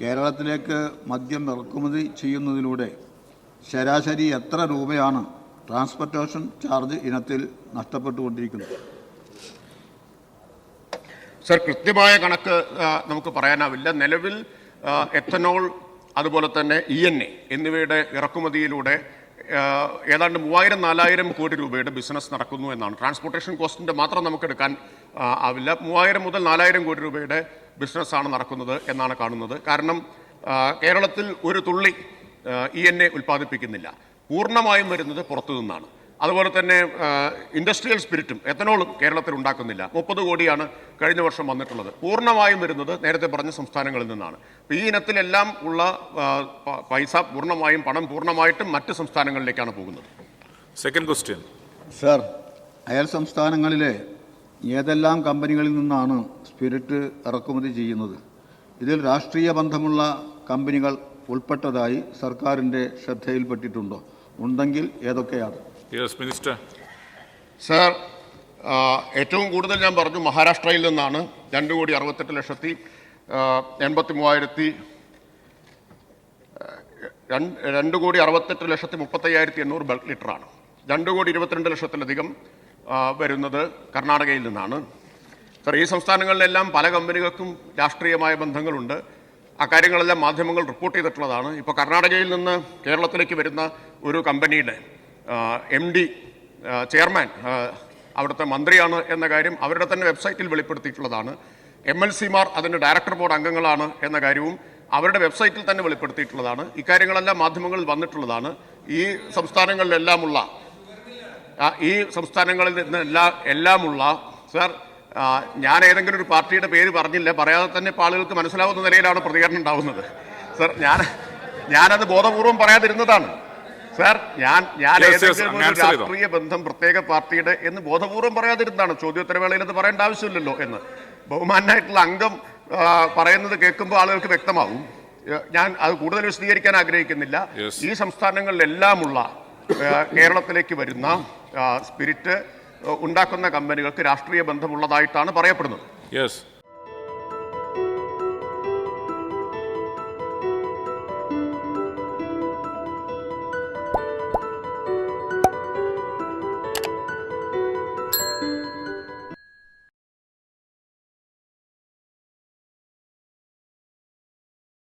കേരളത്തിലേക്ക് മദ്യം ഇറക്കുമതി ചെയ്യുന്നതിലൂടെ ശരാശരി എത്ര രൂപയാണ് ട്രാൻസ്പോർട്ടേഷൻ ചാർജ് ഇനത്തിൽ നഷ്ടപ്പെട്ടുകൊണ്ടിരിക്കുന്നത്? സർ കൃത്യമായ കണക്ക് നമുക്ക് പറയാനാവില്ല. നിലവിൽ എത്തനോൾ അതുപോലെ തന്നെ ഇ എൻ എ എന്നിവയുടെ ഇറക്കുമതിയിലൂടെ ഏതാണ്ട് മൂവായിരം നാലായിരം കോടി രൂപയുടെ ബിസിനസ് നടക്കുന്നു എന്നാണ്. ട്രാൻസ്പോർട്ടേഷൻ കോസ്റ്റിന്റെ മാത്രം നമുക്ക് എടുക്കാൻ ആവില്ല. മൂവായിരം മുതൽ നാലായിരം കോടി രൂപയുടെ ബിസിനസ്സാണ് നടക്കുന്നത് എന്നാണ് കാണുന്നത്. കാരണം കേരളത്തിൽ ഒരു തുള്ളി ഇ എൻ എ ഉൽപ്പാദിപ്പിക്കുന്നില്ല. പൂർണമായും വരുന്നത് പുറത്തു നിന്നാണ്. അതുപോലെ തന്നെ ഇൻഡസ്ട്രിയൽ സ്പിരിറ്റും എത്തനോളും കേരളത്തിൽ ഉണ്ടാക്കുന്നില്ല. മുപ്പത് കോടിയാണ് കഴിഞ്ഞ വർഷം വന്നിട്ടുള്ളത്. പൂർണമായും വരുന്നത് നേരത്തെ പറഞ്ഞ സംസ്ഥാനങ്ങളിൽ നിന്നാണ്. അപ്പോൾ ഈ ഇനത്തിലെല്ലാം ഉള്ള പൈസ പൂർണമായും പണം പൂർണമായിട്ടും മറ്റ് സംസ്ഥാനങ്ങളിലേക്കാണ് പോകുന്നത്. സെക്കൻഡ് ക്വസ്റ്റ്യൻ സർ അയൽ സംസ്ഥാനങ്ങളിലെ ഏതെല്ലാം കമ്പനികളിൽ നിന്നാണ് സ്പിരിറ്റ് ഇറക്കുമതി ചെയ്യുന്നത്? ഇതിൽ രാഷ്ട്രീയ ബന്ധമുള്ള കമ്പനികൾ ഉൾപ്പെട്ടതായി സർക്കാരിന്റെ ശ്രദ്ധയിൽപ്പെട്ടിട്ടുണ്ടോ? ഉണ്ടെങ്കിൽ ഏതൊക്കെയാണ്? മിനിസ്റ്റർ. സർ ഏറ്റവും കൂടുതൽ ഞാൻ പറഞ്ഞു മഹാരാഷ്ട്രയിൽ നിന്നാണ്. രണ്ട് കോടി അറുപത്തെട്ട് ലക്ഷത്തി എൺപത്തി മൂവായിരത്തി രണ്ട് കോടി അറുപത്തെട്ട് ലക്ഷത്തി മുപ്പത്തയ്യായിരത്തി എണ്ണൂറ് ബൾക്ക് ലിറ്ററാണ്. രണ്ട് കോടി ഇരുപത്തിരണ്ട് ലക്ഷത്തിലധികം വരുന്നത് കർണാടകയിൽ നിന്നാണ്. സർ ഈ സംസ്ഥാനങ്ങളിലെല്ലാം പല കമ്പനികൾക്കും രാഷ്ട്രീയമായ ബന്ധങ്ങളുണ്ട്. അക്കാര്യങ്ങളെല്ലാം മാധ്യമങ്ങൾ റിപ്പോർട്ട് ചെയ്തിട്ടുള്ളതാണ്. ഇപ്പോൾ കർണാടകയിൽ നിന്ന് കേരളത്തിലേക്ക് വരുന്ന ഒരു കമ്പനിയുടെ എം ഡി ചെയർമാൻ അവിടുത്തെ മന്ത്രിയാണ് എന്ന കാര്യം അവരുടെ തന്നെ വെബ്സൈറ്റിൽ വെളിപ്പെടുത്തിയിട്ടുള്ളതാണ്. എം എൽ സിമാർ അതിന്റെ ഡയറക്ടർ ബോർഡ് അംഗങ്ങളാണ് എന്ന കാര്യവും അവരുടെ വെബ്സൈറ്റിൽ തന്നെ വെളിപ്പെടുത്തിയിട്ടുള്ളതാണ്. ഇക്കാര്യങ്ങളെല്ലാം മാധ്യമങ്ങളിൽ വന്നിട്ടുള്ളതാണ്. ഈ സംസ്ഥാനങ്ങളിലെല്ലാമുള്ള ഈ സംസ്ഥാനങ്ങളിൽ നിന്ന് എല്ലാ എല്ലാമുള്ള സർ ഞാൻ ഏതെങ്കിലും ഒരു പാർട്ടിയുടെ പേര് പറഞ്ഞില്ല പറയാതെ തന്നെ ഇപ്പോൾ ആളുകൾക്ക് മനസ്സിലാവുന്ന നിലയിലാണ് പ്രതികരണം ഉണ്ടാവുന്നത്. സർ ഞാൻ ഞാനത് ബോധപൂർവം പറയാതിരുന്നതാണ്. സർ ഞാൻ ഞാൻ ഏതെങ്കിലും ഒരു രാഷ്ട്രീയ ബന്ധം പ്രത്യേക പാർട്ടിയുടെ എന്ന് ബോധപൂർവം പറയാതിരുന്നതാണ്. ചോദ്യോത്തരവേളയിൽ അത് പറയേണ്ട ആവശ്യമില്ലല്ലോ എന്ന്. ബഹുമാനായിട്ടുള്ള അംഗം പറയുന്നത് കേൾക്കുമ്പോൾ ആളുകൾക്ക് വ്യക്തമാകും ഞാൻ അത് കൂടുതൽ വിശദീകരിക്കാൻ ആഗ്രഹിക്കുന്നില്ല. ഈ സംസ്ഥാനങ്ങളിലെല്ലാമുള്ള കേരളത്തിലേക്ക് വരുന്ന സ്പിരിറ്റ് ഉണ്ടാക്കുന്ന കമ്പനികൾക്ക് രാഷ്ട്രീയ ബന്ധമുള്ളതായിട്ടാണ് പറയപ്പെടുന്നത് Yes.